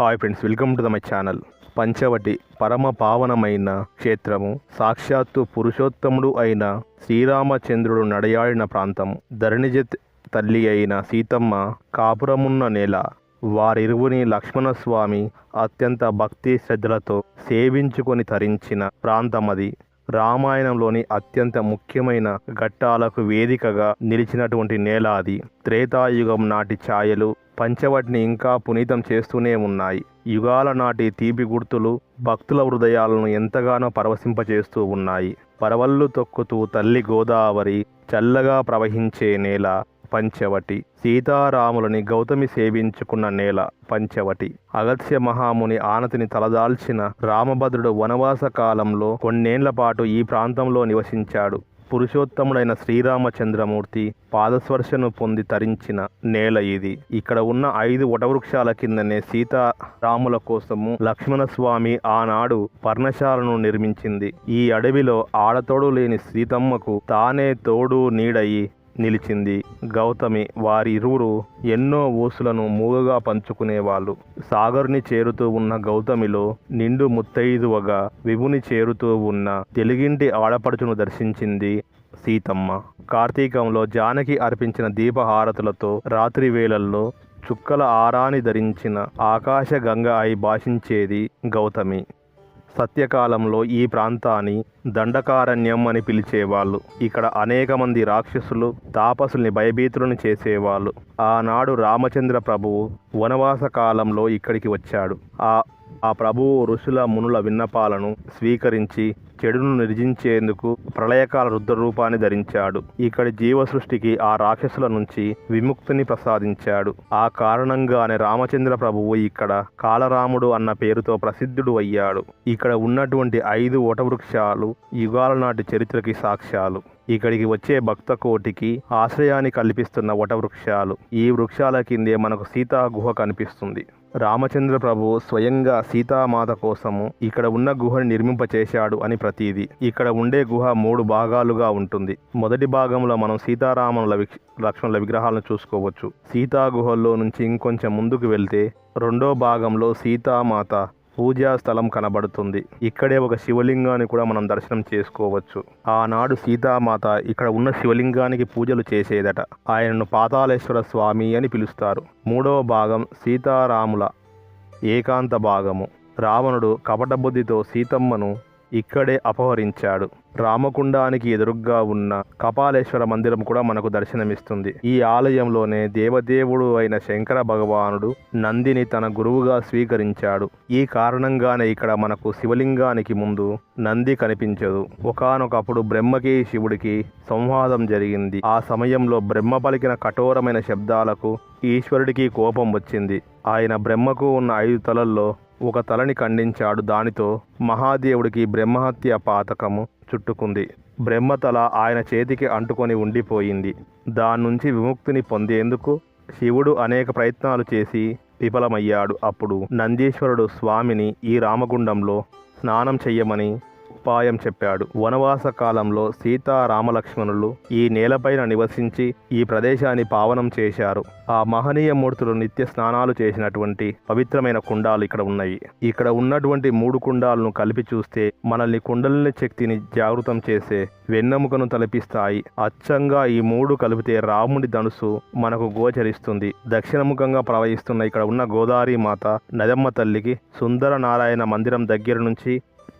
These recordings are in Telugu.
Hi friends welcome to the my channel Panchavati పరమ పావనమైన క్షేత్రము సాక్షాత్తు పురుషోత్తముడు అయిన శ్రీరామచంద్రుడు నడయాడిన ప్రాంతం. ధరణిజత్ తల్లి అయిన సీతమ్మ కాపురమున్న నేల. వారిరువుని లక్ష్మణస్వామి అత్యంత భక్తి శ్రద్ధలతో సేవించుకొని తరించిన ప్రాంతం అది రామాయణంలోని అత్యంత ముఖ్యమైన ఘట్టాలకు వేదికగా నిలిచినటువంటి నేల అది. త్రేతాయుగం నాటి ఛాయలు పంచవటిని ఇంకా పునీతం చేస్తూనే ఉన్నాయి. యుగాల నాటి తీపి గుర్తులు భక్తుల హృదయాలను ఎంతగానో పరవశింపచేస్తూ ఉన్నాయి. పరవళ్ళు తొక్కుతూ తల్లి గోదావరి చల్లగా ప్రవహించే నేల పంచవటి. సీతారాములని గౌతమి సేవించుకున్న నేల పంచవటి. అగత్య మహాముని ఆనతిని తలదాల్చిన రామభద్రుడు వనవాస కాలంలో కొన్నేళ్ళ పాటు ఈ ప్రాంతంలో నివసించాడు. పురుషోత్తముడైన శ్రీరామచంద్రమూర్తి పాదస్పర్శను పొంది తరించిన నేల ఇది. ఇక్కడ ఉన్న ఐదు వటవృక్షాల కిందనే సీతారాముల కోసము లక్ష్మణస్వామి ఆనాడు పర్ణశాలను నిర్మించింది. ఈ అడవిలో ఆడతోడు లేని సీతమ్మకు తానే తోడు నీడయి నిలిచింది. గౌతమి వారి ఇరువురు ఎన్నో ఊసులను మూగగా పంచుకునేవాళ్ళు. సాగర్ని చేరుతూ ఉన్న గౌతమిలో నిండు ముత్తైదువగా విభుని చేరుతూ ఉన్న తెలుగింటి ఆడపడుచును దర్శించింది సీతమ్మ. కార్తీకంలో జానకి అర్పించిన దీపహారతులతో రాత్రి వేళల్లో చుక్కల ఆరాని ధరించిన ఆకాశ గంగ అయి భాషించేది గౌతమి. సత్యకాలంలో ఈ ప్రాంతాన్ని దండకారణ్యం అని పిలిచేవాళ్ళు. ఇక్కడ అనేక మంది రాక్షసులు తాపసుల్ని భయభీతులను చేసేవాళ్ళు. ఆనాడు రామచంద్ర ప్రభువు వనవాస కాలంలో ఇక్కడికి వచ్చాడు. ఆ ఆ ప్రభువు ఋషుల మునుల విన్నపాలను స్వీకరించి చెడును నిర్జించేందుకు ప్రళయకాల రుద్ర రూపాన్ని ధరించాడు. ఇక్కడి జీవ సృష్టికి ఆ రాక్షసుల నుంచి విముక్తిని ప్రసాదించాడు. ఆ కారణంగానే రామచంద్ర ప్రభువు ఇక్కడ కాలరాముడు అన్న పేరుతో ప్రసిద్ధుడు అయ్యాడు. ఇక్కడ ఉన్నటువంటి ఐదు వటవృక్షాలు యుగాల నాటి చరిత్రకి సాక్ష్యాలు. ఇక్కడికి వచ్చే భక్త కోటికి ఆశ్రయాన్ని కల్పిస్తున్న వటవృక్షాలు. ఈ వృక్షాల కిందే మనకు సీతా గుహ కనిపిస్తుంది. రామచంద్ర ప్రభు స్వయంగా సీతామాత కోసము ఇక్కడ ఉన్న గుహని నిర్మింపచేశాడు అని ప్రతీది. ఇక్కడ ఉండే గుహ మూడు భాగాలుగా ఉంటుంది. మొదటి భాగంలో మనం సీతారాముల లక్ష్మణుల విగ్రహాలను చూసుకోవచ్చు. సీతా గుహల్లో నుంచి ఇంకొంచెం ముందుకు వెళ్తే రెండో భాగంలో సీతామాత పూజా స్థలం కనబడుతుంది. ఇక్కడే ఒక శివలింగాన్ని కూడా మనం దర్శనం చేసుకోవచ్చు. ఆనాడు సీతామాత ఇక్కడ ఉన్న శివలింగానికి పూజలు చేసేదట. ఆయనను పాతాళేశ్వర స్వామి అని పిలుస్తారు. మూడవ భాగం సీతారాముల ఏకాంత భాగము. రావణుడు కపటబుద్ధితో సీతమ్మను ఇక్కడే అపహరించాడు. రామకుండానికి ఎదురుగ్గా ఉన్న కపాలేశ్వర మందిరం కూడా మనకు దర్శనమిస్తుంది. ఈ ఆలయంలోనే దేవదేవుడు అయిన శంకర భగవానుడు నందిని తన గురువుగా స్వీకరించాడు. ఈ కారణంగానే ఇక్కడ మనకు శివలింగానికి ముందు నంది కనిపించదు. ఒకానొకప్పుడు బ్రహ్మకి శివుడికి సంవాదం జరిగింది. ఆ సమయంలో బ్రహ్మ పలికిన కఠోరమైన శబ్దాలకు ఈశ్వరుడికి కోపం వచ్చింది. ఆయన బ్రహ్మకు ఉన్న ఐదు తలల్లో ఒక తలని ఖండించాడు. దానితో మహాదేవుడికి బ్రహ్మహత్య పాతకము చుట్టుకుంది. బ్రహ్మతల ఆయన చేతికి అంటుకొని ఉండిపోయింది. దాని నుంచి విముక్తిని పొందేందుకు శివుడు అనేక ప్రయత్నాలు చేసి విఫలమయ్యాడు. అప్పుడు నందీశ్వరుడు స్వామిని ఈ రామగుండంలో స్నానం చెయ్యమని ఉపాయం చెప్పాడు. వనవాస కాలంలో సీతారామలక్ష్మణులు ఈ నేలపైన నివసించి ఈ ప్రదేశాన్ని పావనం చేశారు. ఆ మహనీయ మూర్తులు నిత్య స్నానాలు చేసినటువంటి పవిత్రమైన కుండాలు ఇక్కడ ఉన్నాయి. ఇక్కడ ఉన్నటువంటి మూడు కుండాలను కలిపి చూస్తే మనల్ని కుండలిని శక్తిని జాగృతం చేసే వెన్నెముకను తలపిస్తాయి. అచ్చంగా ఈ మూడు కలిపితే రాముడి ధనుసు మనకు గోచరిస్తుంది. దక్షిణముఖంగా ప్రవహిస్తున్న ఇక్కడ ఉన్న గోదావరి మాత నదమ్మ తల్లికి సుందర నారాయణ మందిరం దగ్గర నుంచి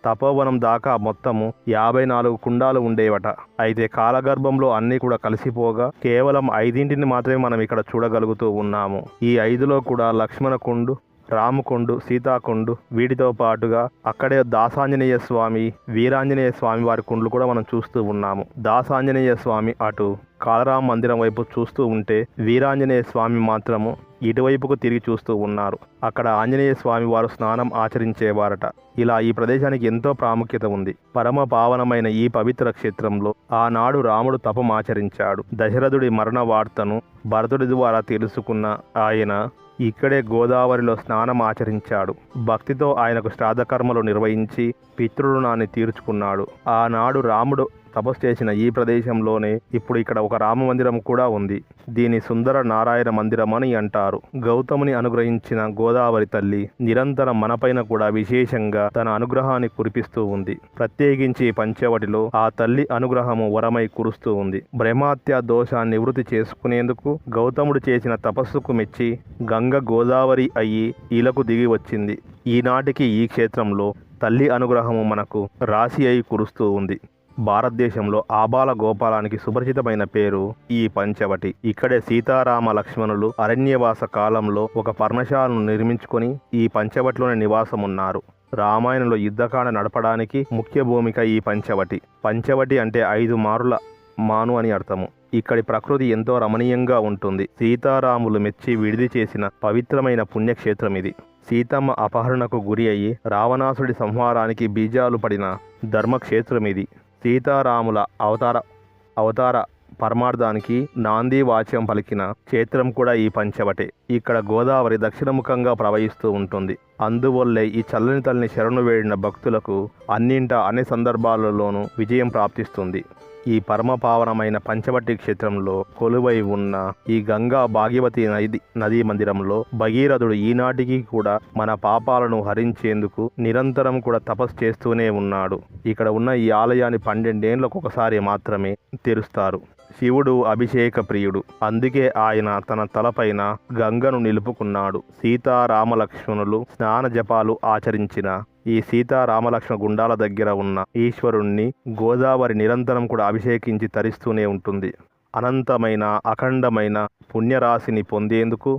తపోవనం దాకా మొత్తము యాభై నాలుగు కుండాలు ఉండేవట. అయితే కాలగర్భంలో అన్నీ కూడా కలిసిపోగా కేవలం ఐదింటిని మాత్రమే మనం ఇక్కడ చూడగలుగుతూ ఉన్నాము. ఈ ఐదులో కూడా లక్ష్మణ కుండు రామకొండు సీతాకొండు వీటితో పాటుగా అక్కడే దాసాంజనేయ స్వామి వీరాంజనేయ స్వామి వారి కుండ్లు కూడా మనం చూస్తూ ఉన్నాము. దాసాంజనేయ స్వామి అటు కాలరామ మందిరం వైపు చూస్తూ ఉంటే వీరాంజనేయ స్వామి మాత్రము ఇటువైపుకు తిరిగి చూస్తూ ఉన్నారు. అక్కడ ఆంజనేయ స్వామి వారు స్నానం ఆచరించేవారట. ఇలా ఈ ప్రదేశానికి ఎంతో ప్రాముఖ్యత ఉంది. పరమ పావనమైన ఈ పవిత్ర క్షేత్రంలో ఆనాడు రాముడు తపం ఆచరించాడు. దశరథుడి మరణ వార్తను భరతుడి ద్వారా తెలుసుకున్న ఆయన ఇక్కడే గోదావరిలో స్నానం ఆచరించాడు. భక్తితో ఆయనకు శ్రాద్ధకర్మలు నిర్వహించి పితృరుణాన్ని తీర్చుకున్నాడు. ఆనాడు రాముడు తపస్సు చేసిన ఈ ప్రదేశంలోనే ఇప్పుడు ఇక్కడ ఒక రామ మందిరం కూడా ఉంది. దీని సుందర నారాయణ మందిరం అని అంటారు. గౌతముని అనుగ్రహించిన గోదావరి తల్లి నిరంతరం మనపైన కూడా విశేషంగా తన అనుగ్రహాన్ని కురిపిస్తూ ఉంది. ప్రత్యేకించి పంచవటిలో ఆ తల్లి అనుగ్రహము వరమై కురుస్తూ ఉంది. బ్రహ్మాత్య దోషాన్ని నివృత్తి చేసుకునేందుకు గౌతముడు చేసిన తపస్సుకు మెచ్చి గంగ గోదావరి అయ్యి ఈలకు దిగి వచ్చింది. ఈనాటికి ఈ క్షేత్రంలో తల్లి అనుగ్రహము మనకు రాశి అయి కురుస్తూ ఉంది. భారతదేశంలో ఆబాల గోపాలానికి సుపరిచితమైన పేరు ఈ పంచవటి. ఇక్కడే సీతారామ లక్ష్మణులు అరణ్యవాస కాలంలో ఒక పర్ణశాలను నిర్మించుకొని ఈ పంచవటిలోనే నివాసం ఉన్నారు రామాయణంలో యుద్ధకాండ నడపడానికి ముఖ్య భూమిక ఈ పంచవటి. పంచవటి అంటే ఐదు మారుల మాను అని అర్థము. ఇక్కడి ప్రకృతి ఎంతో రమణీయంగా ఉంటుంది. సీతారాములు మెచ్చి విడిది చేసిన పవిత్రమైన పుణ్యక్షేత్రం ఇది. సీతమ్మ అపహరణకు గురి అయ్యి రావణాసుడి సంహారానికి బీజాలు పడిన ధర్మక్షేత్రం ఇది. సీతారాముల అవతార అవతార పరమార్థానికి నాంది వాచ్యం పలికిన క్షేత్రం కూడా ఈ పంచవటే. ఇక్కడ గోదావరి దక్షిణముఖంగా ప్రవహిస్తూ ఉంటుంది. అందువల్లే ఈ చల్లని తల్లిని శరణు వేడిన భక్తులకు అన్నింట అన్ని సందర్భాలలోనూ విజయం ప్రాప్తిస్తుంది. ఈ పరమపావనమైన పంచవటి క్షేత్రంలో కొలువై ఉన్న ఈ గంగా భాగ్యవతి నది నదీ మందిరంలో భగీరథుడు ఈనాటికి కూడా మన పాపాలను హరించేందుకు నిరంతరం కూడా తపస్సు చేస్తూనే ఉన్నాడు. ఇక్కడ ఉన్న ఈ ఆలయాన్ని పన్నెండేళ్ళకు ఒకసారి మాత్రమే తెరుస్తారు. శివుడు అభిషేక ప్రియుడు అందుకే ఆయన తన తలపైన గంగను నిలుపుకున్నాడు. సీతారామలక్ష్మణులు స్నాన జపాలు ఆచరించిన ఈ సీతారామలక్ష్మణ గుండాల దగ్గర ఉన్న ఈశ్వరుణ్ణి గోదావరి నిరంతరం కూడా అభిషేకించి తరిస్తూనే ఉంటుంది. అనంతమైన అఖండమైన పుణ్యరాశిని పొందేందుకు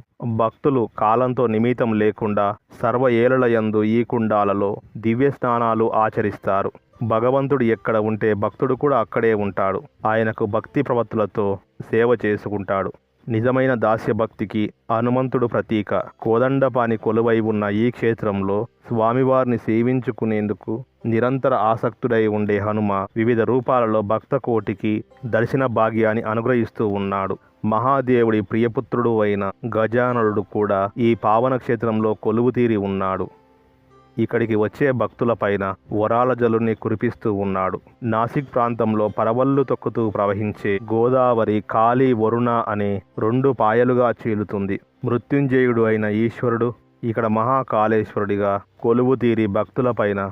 భక్తులు కాలంతో నిమితం లేకుండా సర్వ ఏలలయందు ఈ కుండాలలో దివ్య స్నానాలు ఆచరిస్తారు. భగవంతుడు ఎక్కడ ఉంటే భక్తుడు కూడా అక్కడే ఉంటాడు. ఆయనకు భక్తి ప్రవత్తులతో సేవ చేసుకుంటాడు. నిజమైన దాస్య భక్తికి హనుమంతుడు ప్రతీక. కోదండపాని కొలువై ఉన్న ఈ క్షేత్రంలో స్వామివారిని సేవించుకునేందుకు నిరంతర ఆసక్తుడై ఉండే హనుమ వివిధ రూపాలలో భక్త కోటికి దర్శన భాగ్యాన్ని అనుగ్రహిస్తూ ఉన్నాడు. మహాదేవుడి ప్రియపుత్రుడు అయిన గజానరుడు కూడా ఈ పావన క్షేత్రంలో కొలువు తీరి ఉన్నాడు. ఇక్కడికి వచ్చే భక్తులపైన వరాల జలుని కురిపిస్తూ ఉన్నాడు. నాసిక్ ప్రాంతంలో పరవళ్ళు తొక్కుతూ ప్రవహించే గోదావరి కాళీ వరుణ అనే రెండు పాయలుగా చీలుతుంది. మృత్యుంజయుడు అయిన ఈశ్వరుడు ఇక్కడ మహాకాళేశ్వరుడిగా కొలువు తీరి భక్తులపైన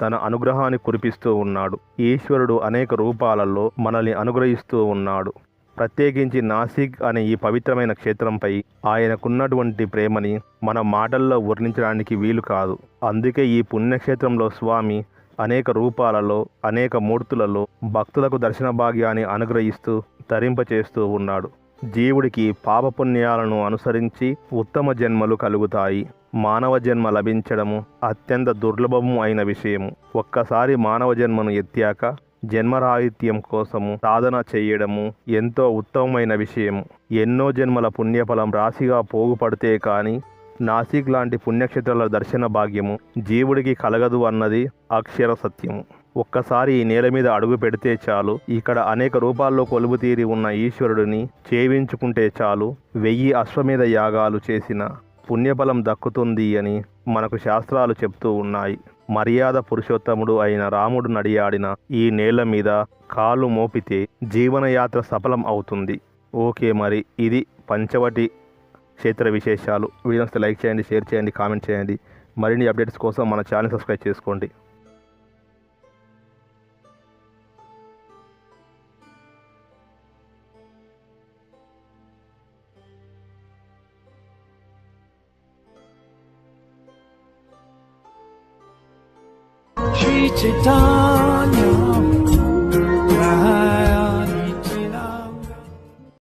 తన అనుగ్రహాన్ని కురిపిస్తూ ఉన్నాడు. ఈశ్వరుడు అనేక రూపాలలో మనల్ని అనుగ్రహిస్తూ ఉన్నాడు. ప్రత్యేకించి నాసిక్ అనే ఈ పవిత్రమైన క్షేత్రంపై ఆయనకున్నటువంటి ప్రేమని మన మాటల్లో వర్ణించడానికి వీలు కాదు. అందుకే ఈ పుణ్యక్షేత్రంలో స్వామి అనేక రూపాలలో అనేక మూర్తులలో భక్తులకు దర్శన భాగ్యాన్ని అనుగ్రహిస్తూ తరింపచేస్తూ ఉన్నాడు. జీవుడికి పాపపుణ్యాలను అనుసరించి ఉత్తమ జన్మలు కలుగుతాయి. మానవ జన్మ లభించడము అత్యంత దుర్లభము అయిన విషయము. ఒక్కసారి మానవ జన్మను ఎత్తాక జన్మరాహిత్యం కోసము సాధన చేయడము ఎంతో ఉత్తమమైన విషయము ఎన్నో జన్మల పుణ్యఫలం రాశిగా పోగుపడితే కానీ నాసిక్ లాంటి పుణ్యక్షేత్రాల దర్శన భాగ్యము జీవుడికి కలగదు అన్నది అక్షర సత్యము ఒక్కసారి ఈ నేల మీద అడుగు పెడితే చాలు. ఇక్కడ అనేక రూపాల్లో కొలువు తీరి ఉన్న ఈశ్వరుడిని చేవించుకుంటే చాలు. వెయ్యి అశ్వమేధ యాగాలు చేసిన పుణ్యఫలం దక్కుతుంది అని మనకు శాస్త్రాలు చెప్తూ ఉన్నాయి. మర్యాద పురుషోత్తముడు అయిన రాముడు నడియాడిన ఈ నేల మీద కాలు మోపితే జీవనయాత్ర సఫలం అవుతుంది. ఓకే మరి ఇది పంచవటి క్షేత్ర విశేషాలు. వీడియోస్ లైక్ చేయండి షేర్ చేయండి కామెంట్ చేయండి. మరిన్ని అప్డేట్స్ కోసం మన ఛానల్ సబ్స్క్రైబ్ చేసుకోండి. 你知道。